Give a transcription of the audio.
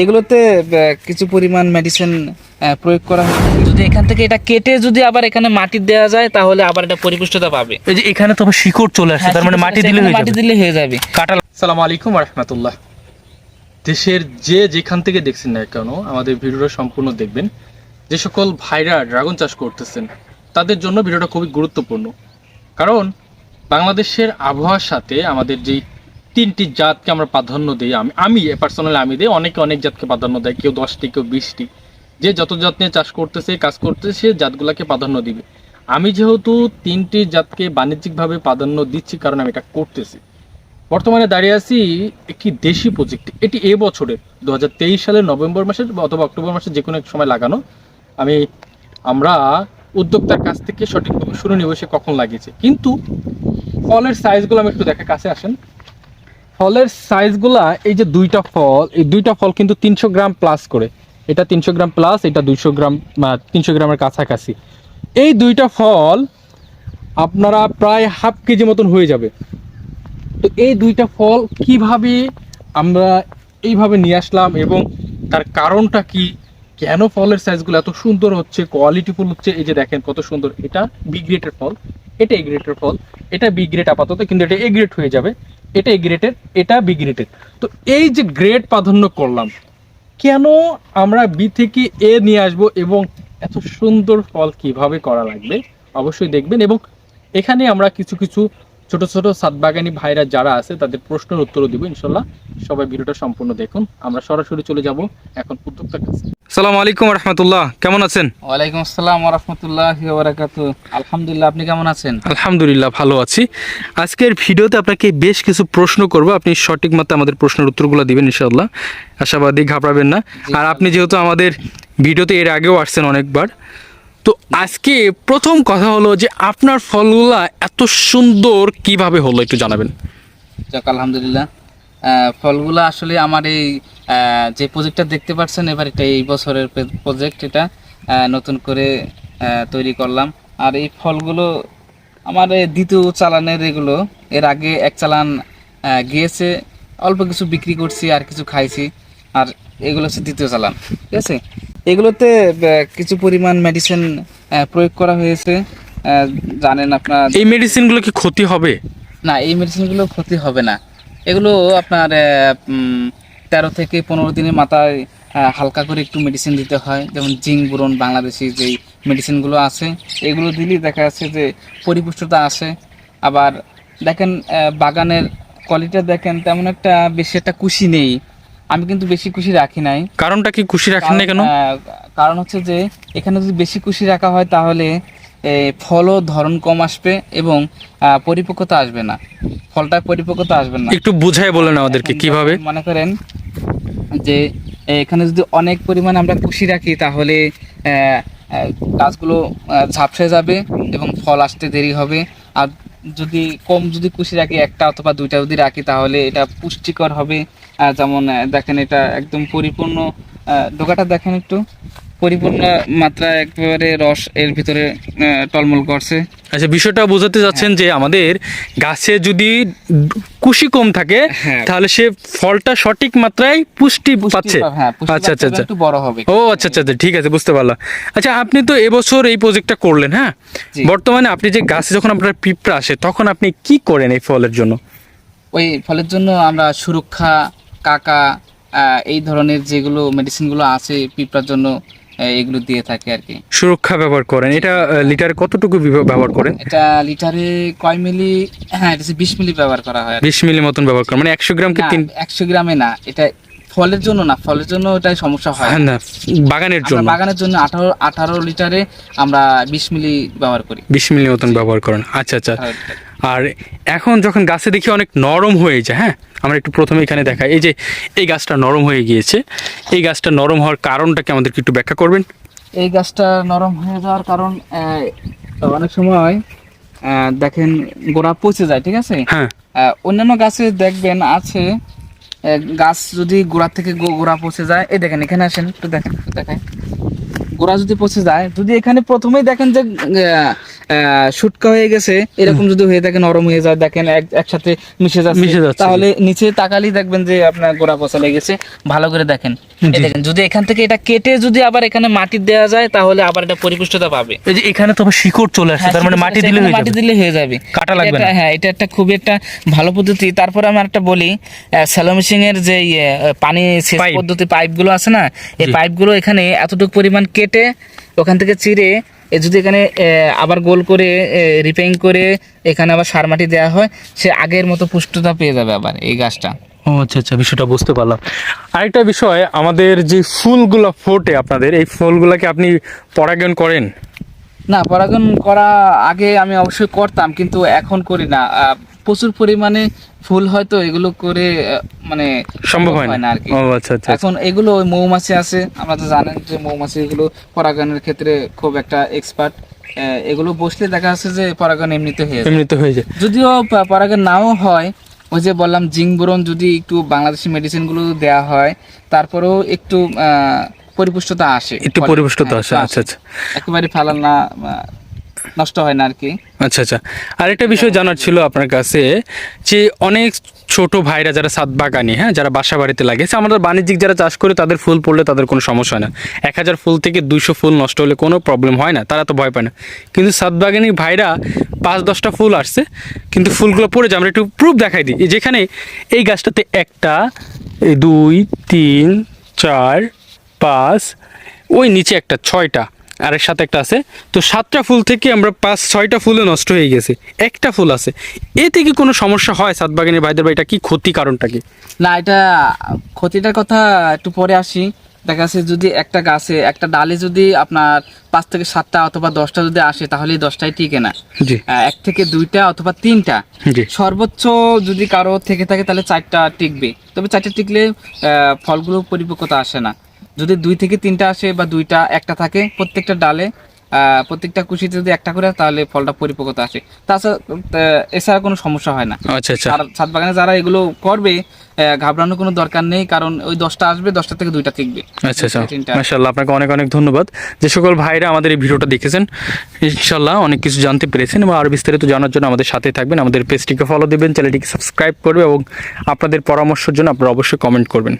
এগুলোতে কিছু পরিমাণ মেডিসিন প্রয়োগ করা হয়। যদি এখান থেকে এটা কেটে যদি আবার এখানে মাটি দেওয়া যায় তাহলে আবার এটা পরিপুষ্টতা পাবে। এই যে এখানে তো আবার শিকড় চলে আসছে তার মানে মাটি দিলে মাটি দিলে হয়ে যাবে। কাটা সালাম আলাইকুম রহমতুল্লাহ। দেশের যে যেখান থেকে দেখছেন না কেন আমাদের ভিডিওটা সম্পূর্ণ দেখবেন। যে সকল ভাইরা ড্রাগন চাষ করতেছেন তাদের জন্য ভিডিওটা খুবই গুরুত্বপূর্ণ। কারণ বাংলাদেশের আবহাওয়ার সাথে আমাদের যেই তিনটি জাতকে আমরা প্রাধান্য দিই। আমি আমি পার্সোনালি আমি দিই। অনেকে অনেক জাতকে প্রাধান্য দেয়। কেউ দশটি, কেউ বিশটি। যে যত জাত নিয়ে চাষ করতেছে, কাজ করতেছে, সে জাতগুলোকে প্রাধান্য দিবে। আমি যেহেতু তিনটি জাতকে বাণিজ্যিকভাবে প্রাধান্য দিচ্ছি, কারণ আমি এটা করতেছি। বর্তমানে দাঁড়িয়ে আছি একটি দেশি প্রজেক্ট এটি এ বছরের দু হাজার তেইশ সালের নভেম্বর মাসে অথবা অক্টোবর মাসে যে কোনো এক সময় লাগানো। আমি, আমরা উদ্যোক্তার কাছ থেকে সঠিকভাবে শুনে নিব সে কখন লাগিয়েছে। কিন্তু ফলের সাইজগুলো আমি একটু দেখা কাছে আসেন। ফলের সাইজগুলা এই যে দুইটা ফল, এই দুইটা ফল কিন্তু তিনশো গ্রাম প্লাস করে। এটা তিনশো গ্রাম প্লাস এটা দুইশো গ্রাম তিনশো গ্রামের কাছাকাছি। এই দুইটা ফল আপনারা প্রায় হাফ কেজি মতন হয়ে যাবে। তো এই দুইটা ফল কীভাবে আমরা এইভাবে নিয়ে আসলাম এবং তার কারণটা কি? কেন ফলের সাইজগুলো এত সুন্দর হচ্ছে কোয়ালিটিফুল হচ্ছে? এই যে দেখেন কত সুন্দর। এটা বি গ্রেটের ফল, এটা এ গ্রেটের ফল, এটা বি গ্রেড আপাতত, কিন্তু এটা এ গ্রেড হয়ে যাবে। এটা এ গ্রেটের এটা বি গ্রেটের তো এই যে গ্রেড প্রাধান্য করলাম, কেন আমরা বি থেকে এ নিয়ে আসব এবং এত সুন্দর ফল কীভাবে করা লাগবে? অবশ্যই দেখবেন এবং এখানে আমরা কিছু কিছু ছোট ছোট সাতবাগানি ভাইরা যারা আছে তাদের প্রশ্নের উত্তরও দিব ইনশাল্লাহ। সবাই ভিডিওটা সম্পূর্ণ দেখুন। আমরা সরাসরি চলে যাব এখন উদ্যোক্তার কাছে। সালাম আলাইকুম রহমতুল্লাহ কেমন আছেন? ওয়ালাইকুম আসসালাম রহমতুল্লাহ বারাকাতু আলহামদুলিল্লাহ আপনি কেমন আছেন? আলহামদুলিল্লাহ ভালো আছি। আজকের ভিডিওতে আপনাকে বেশ কিছু প্রশ্ন করব। আপনি সঠিক মতো আমাদের প্রশ্নের উত্তরগুলো দিবেন ইনশাআল্লাহ। আশাবাদী ঘাবড়াবেন না। আর আপনি যেহেতু আমাদের ভিডিওতে এর আগেও আসছেন অনেকবার তো আজকে প্রথম কথা হলো যে আপনার ফলগুলা এত সুন্দর কীভাবে হলো একটু জানাবেন। আলহামদুলিল্লাহ। ফলগুলো আসলে আমার এই যে প্রজেক্টটা দেখতে পাচ্ছেন, এবার এটা এই বছরের প্রজেক্ট এটা নতুন করে তৈরি করলাম। আর এই ফলগুলো আমার দ্বিতীয় চালানের এগুলো, এর আগে এক চালান গিয়েছে, অল্প কিছু বিক্রি করছি আর কিছু খাইছি। আর এগুলো হচ্ছে দ্বিতীয় চালান, ঠিক আছে? এগুলোতে কিছু পরিমাণ মেডিসিন প্রয়োগ করা হয়েছে। জানেন আপনার এই মেডিসিনগুলো কি ক্ষতি হবে? না এই মেডিসিনগুলো ক্ষতি হবে না। এগুলো আপনার তেরো থেকে পনেরো দিনের মাথায় হালকা করে একটু মেডিসিন দিতে হয়। যেমন জিঙ্ক বুরন বাংলাদেশি যেই মেডিসিনগুলো আছে এগুলো দিলেই দেখা যাচ্ছে যে পরিপুষ্টতা আসে। আবার দেখেন বাগানের কোয়ালিটি দেখেন তেমন একটা বেশি একটা কুশি নেই। আমি কিন্তু বেশি কুশি রাখি নাই। কারণটা কি খুশি রাখেন না কেন? কারণ, হচ্ছে যে এখানে যদি বেশি কুশি রাখা হয় তাহলে ফলও ধরন কম আসবে এবং পরিপক্কতা আসবে না। ফলটা পরিপক্কতা আসবে না। একটু বুঝাই বলেন আমাদেরকে এখন কীভাবে? মনে করেন যে এখানে যদি অনেক পরিমাণ আমরা কুশি রাখি তাহলে গাছগুলো ঝাপসে যাবে এবং ফল আসতে দেরি হবে। আর যদি কম যদি কুশি রাখি একটা অথবা দুইটা যদি রাখি তাহলে এটা পুষ্টিকর হবে। যেমন দেখেন এটা একদম পরিপূর্ণ ডোকাটা দেখেন একটু। পরিপূর্ণ মাত্রা একেবারে রস এর ভিতরে টলমল করছে। আচ্ছা বিষয়টা বোঝাতে যাচ্ছেন যে আমাদের গাছে যদি কুশি কম থাকে হ্যাঁ। তাহলে সে ফলটা সঠিক মাত্রায় পুষ্টি পাচ্ছে। হ্যাঁ আচ্ছা আচ্ছা আচ্ছা। একটু বড় হবে। ও আচ্ছা আচ্ছা আচ্ছা, ঠিক আছে বুঝতে পারলাম। আচ্ছা আপনি তো এবছর এই প্রজেক্টটা করলেন হ্যাঁ? বর্তমানে আপনি যে গাছে যখন আপনার পিঁপড়া আসে তখন আপনি কি করেন এই ফলের জন্য? ওই ফলের জন্য আমরা সুরক্ষা কাকা এই ধরনের যেগুলো মেডিসিনগুলো আছে পিঁপড়ার জন্য এগুলো দিয়ে থাকি আর কি। সুরক্ষা ব্যবহার করেন। এটা লিটারে কতটুকু ব্যবহার করেন? এটা লিটারে কয় মিলি হ্যাঁ এটা বিশ মিলি ব্যবহার করা হয় বিশ মিলি মতন ব্যবহার করেন। মানে একশো গ্রামকে না, তিন একশো গ্রামে না এটা ফলের জন্য না ফলের জন্য ওটাই সমস্যা হয়। হ্যাঁ না বাগানের জন্য। বাগানের জন্য আঠারো আঠারো লিটারে আমরা বিশ মিলি ব্যবহার করি। বিশ মিলি মতন ব্যবহার করেন। আচ্ছা আচ্ছা। আর এখন যখন গাছে দেখি অনেক নরম হয়ে যায় হ্যাঁ? আমরা একটু প্রথমে এখানে দেখাই। এই যে এই গাছটা নরম হয়ে গিয়েছে। এই গাছটা নরম হওয়ার কারণটাকে আমাদেরকে একটু ব্যাখ্যা করবেন। এই গাছটা নরম হয়ে যাওয়ার কারণ অনেক সময় দেখেন গোড়া পচে যায় ঠিক আছে? হ্যাঁ। অন্যান্য গাছে দেখবেন আছে গাছ যদি গোড়া থেকে গোড়া পচে যায় এই দেখেন এখানে আসেন একটু দেখেন দেখাই গোড়া যদি পচে যায় যদি এখানে প্রথমেই দেখেন যে শুটকা হয়ে গেছে এরকম যদি হয়ে থাকে নরম হয়ে যায় দেখেন একসাথে মিশে যাচ্ছে। তাহলে নিচে তাকালেই দেখবেন যে আপনার গোড়া পচা লেগেছে ভালো করে দেখেন। দেখেন যদি এখান থেকে এটা কেটে যদি আবার এখানে মাটি দেওয়া যায় তাহলে আবার এটা পরিপুষ্টতা পাবে। এই যে এখানে তো আবার শিকড় চলে আসছে তার মানে মাটি দিলে মাটি দিলে হয়ে যাবে। কাটা লাগবে না। হ্যাঁ এটা একটা খুবই একটা ভালো পদ্ধতি। তারপরে আমি একটা বলি স্যালো মেশিং এর যে ইয়ে, পানি সেচ পাইপ। পদ্ধতি পাইপগুলো আছে না? এই পাইপগুলো এখানে এতটুকু পরিমাণ কেটে ওখান থেকে চিরে যদি এখানে আবার গোল করে রিপেইং করে এখানে আবার সার মাটি দেওয়া হয় সে আগের মতো পুষ্টতা পেয়ে যাবে আবার এই গাছটা। ও আচ্ছা আচ্ছা বিষয়টা বুঝতে পারলাম। আরেকটা বিষয় আমাদের যে ফুলগুলো ফোটে আপনাদের এই ফুলগুলোকে আপনি পরাগায়ন করেন? না পরাগায়ন করা আগে আমি অবশ্যই করতাম কিন্তু এখন করি না। প্রচুর পরিমাণে ফুল হয়তো এগুলো করে মানে সম্ভব হয় না। আর কি ও আচ্ছা আচ্ছা এখন এগুলো ওই মৌমাছি আছে আমরা তো জানেন যে মৌমাছি এগুলো পরাগায়নের ক্ষেত্রে খুব একটা এক্সপার্ট এগুলো বসলে দেখা যাচ্ছে যে পরাগায়ন এমনিতে হয়ে এমনিতে হয়ে যায়। যদিও প- পরাগায়ন নাও হয় ওই যে বললাম জিঙ্ক বোরন যদি একটু বাংলাদেশি মেডিসিনগুলো দেওয়া হয় তারপরেও একটু আহ, পরিপুষ্টতা আসে। একটু পরিপুষ্টতা হ্যাঁ, আসে আচ্ছা আচ্ছা। একেবারে ফেলার না আহ, নষ্ট হয় না আর কি। আচ্ছা আচ্ছা। আরেকটা বিষয় জানার ছিল আপনার কাছে যে অনেক ছোট ভাইরা যারা সাত বাগানি হ্যাঁ যারা বাসা বাড়িতে লাগে, সে আমাদের বাণিজ্যিক যারা চাষ করে তাদের ফুল পড়লে তাদের কোনো সমস্যা হয় না। এক হাজার ফুল থেকে দুইশো ফুল নষ্ট হলে কোনো প্রবলেম হয় না, তারা তো ভয় পায় না। কিন্তু সাত বাগানি ভাইরা পাঁচ, দশটা ফুল আসছে, কিন্তু ফুলগুলো পড়ে যায়। আমরা একটু প্রুফ দেখাই দিই। যেখানে এই গাছটাতে একটা দুই, তিন, চার, পাঁচ, ওই নিচে একটা ছয়টা আর এর সাথে একটা আছে। তো সাতটা ফুল থেকে আমরা পাঁচ ছয়টা ফুলে নষ্ট হয়ে গেছে। একটা ফুল আছে। এ থেকে কোনো সমস্যা হয় সাতবাগানের ভাইদের ভাই এটা কি ক্ষতি কারণটা কি? না এটা ক্ষতিটার কথা একটু পরে আসি। দেখা যাচ্ছে যদি একটা গাছে একটা ডালে যদি আপনার পাঁচ থেকে সাতটা অথবা দশটা যদি আসে তাহলে দশটাই টিকে না। এক থেকে দুইটা অথবা তিনটা। জি। সর্বোচ্চ যদি কারও থেকে থাকে তাহলে চারটা টিকবে। তবে চারটা টিকলে ফলগুলো পরিপক্কতা আসে না। যদি দুই থেকে তিনটা আসে বা দুইটা একটা থাকে প্রত্যেকটা ডালে প্রত্যেকটা কুশিতে যদি একটা করে তাহলে ফলটা পরিপক্কতা আসে। তাছাড়া এছাড়া কোনো সমস্যা হয় না। আচ্ছা আচ্ছা। আর ছাদ বাগানে যারা এগুলো করবে ঘাবড়ানোর কোনো দরকার নেই কারণ ওই দশটা আসবে দশটা থেকে দুইটা টিকবে। আচ্ছা আচ্ছা। মাশাল্লাহ আপনাকে অনেক অনেক ধন্যবাদ। যে সকল ভাইরা আমাদের এই ভিডিওটা দেখেছেন ইনশাল্লাহ অনেক কিছু জানতে পেরেছেন এবং আরও বিস্তারিত জানার জন্য আমাদের সাথে থাকবেন। আমাদের পেজটিকে ফলো দেবেন চ্যানেলটিকে সাবস্ক্রাইব করবে এবং আপনাদের পরামর্শের জন্য আপনারা অবশ্যই কমেন্ট করবেন।